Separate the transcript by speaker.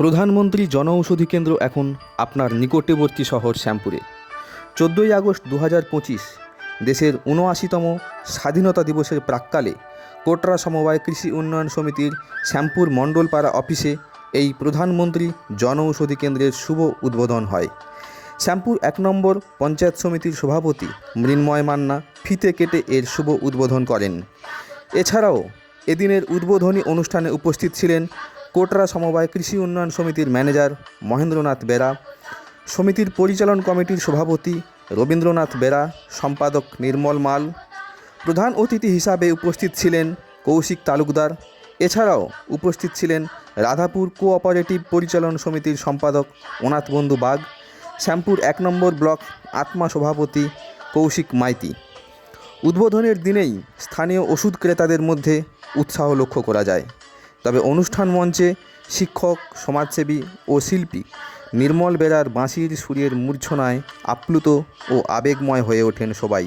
Speaker 1: প্রধানমন্ত্রী জনঔষধি কেন্দ্র এখন আপনার নিকটবর্তী শহর শ্যামপুরে। চোদ্দোই আগস্ট দু হাজার পঁচিশ, দেশের উনআশিতম স্বাধীনতা দিবসের প্রাক্কালে কোটরা সমবায় কৃষি উন্নয়ন সমিতির শ্যামপুর মণ্ডলপাড়া অফিসে এই প্রধানমন্ত্রী জনঔষধি কেন্দ্রের শুভ উদ্বোধন হয়। শ্যামপুর এক নম্বর পঞ্চায়েত সমিতির সভাপতি মৃন্ময় মান্না ফিতে কেটে এর শুভ উদ্বোধন করেন। এছাড়াও এদিনের উদ্বোধনী অনুষ্ঠানে উপস্থিত ছিলেন কোটরা সমবায় কৃষি উন্নয়ন সমিতির ম্যানেজার মহেন্দ্রনাথ বেরা, সমিতির পরিচালন কমিটির সভাপতি রবীন্দ্রনাথ বেরা, সম্পাদক নির্মল মাল, প্রধান অতিথি হিসাবে উপস্থিত ছিলেন কৌশিক তালুকদার। এছাড়াও উপস্থিত ছিলেন রাধাপুর কোঅপারেটিভ পরিচালন সমিতির সম্পাদক অনাথ বন্ধু বাগ, শ্যামপুর এক নম্বর ব্লক আত্মা সভাপতি কৌশিক মাইতি। উদ্বোধনের দিনেই স্থানীয় ওষুধ ক্রেতাদের মধ্যে উৎসাহ লক্ষ্য করা যায়। তবে অনুষ্ঠান মঞ্চে শিক্ষক, সমাজসেবী ও শিল্পী নির্মল বেরার বাঁশির সুরের মূর্ছনায় আপ্লুত ও আবেগময় হয়ে ওঠেন সবাই।